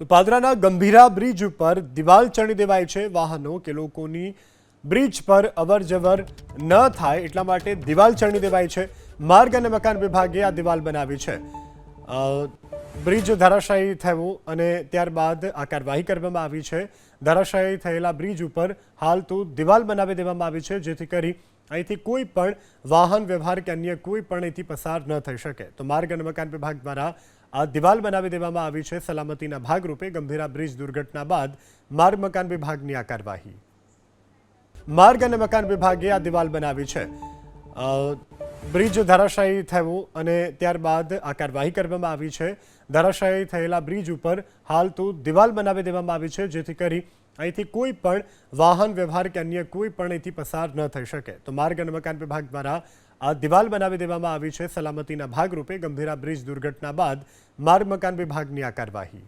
તો પાદરાના ગંભીરા બ્રિજ ઉપર દિવાલ ચણી દેવાય છે. વાહનો કે લોકોની બ્રિજ પર અવરજવર ન થાય એટલા માટે દિવાલ ચણી દેવાય છે. માર્ગ અને મકાન વિભાગે આ દિવાલ બનાવી છે. બ્રિજ ધરાશાયી થયું અને ત્યારબાદ આ કાર્યવાહી કરવામાં આવી છે. ધરાશાયી થયેલા બ્રિજ ઉપર હાલ તો દિવાલ બનાવી દેવામાં આવી છે. જેથી કરી અહીંથી કોઈ પણ વાહન, વ્યવહાર કે અન્ય કોઈ પણ અહીંથી પસાર ન થઈ શકે. તો માર્ગ અને મકાન વિભાગ દ્વારા આ દિવાલ બનાવી દેવામાં આવી છે. સલામતીના ભાગરૂપે ગંભીરા બ્રિજ દુર્ઘટના બાદ માર્ગ મકાન વિભાગની આ કાર્યવાહી. માર્ગ અને મકાન વિભાગે આ દિવાલ બનાવી છે. બ્રિજ ધરાશાયી થયું અને ત્યારબાદ આ કાર્યવાહી કરવામાં આવી છે. ધરાશાયી થયેલા બ્રિજ ઉપર હાલ તો દિવાલ બનાવી દેવામાં આવી છે, જેથી કરી અહીંથી કોઈ પણ વાહન વ્યવહાર કે અન્ય કોઈ પણ અહીંથી પસાર ન થઈ શકે. તો માર્ગ અને મકાન વિભાગ દ્વારા આ દિવાલ બનાવી દેવામાં આવી છે. સલામતીના ભાગરૂપે ગંભીરા બ્રિજ દુર્ઘટના બાદ માર્ગ મકાન વિભાગની આ કાર્યવાહી.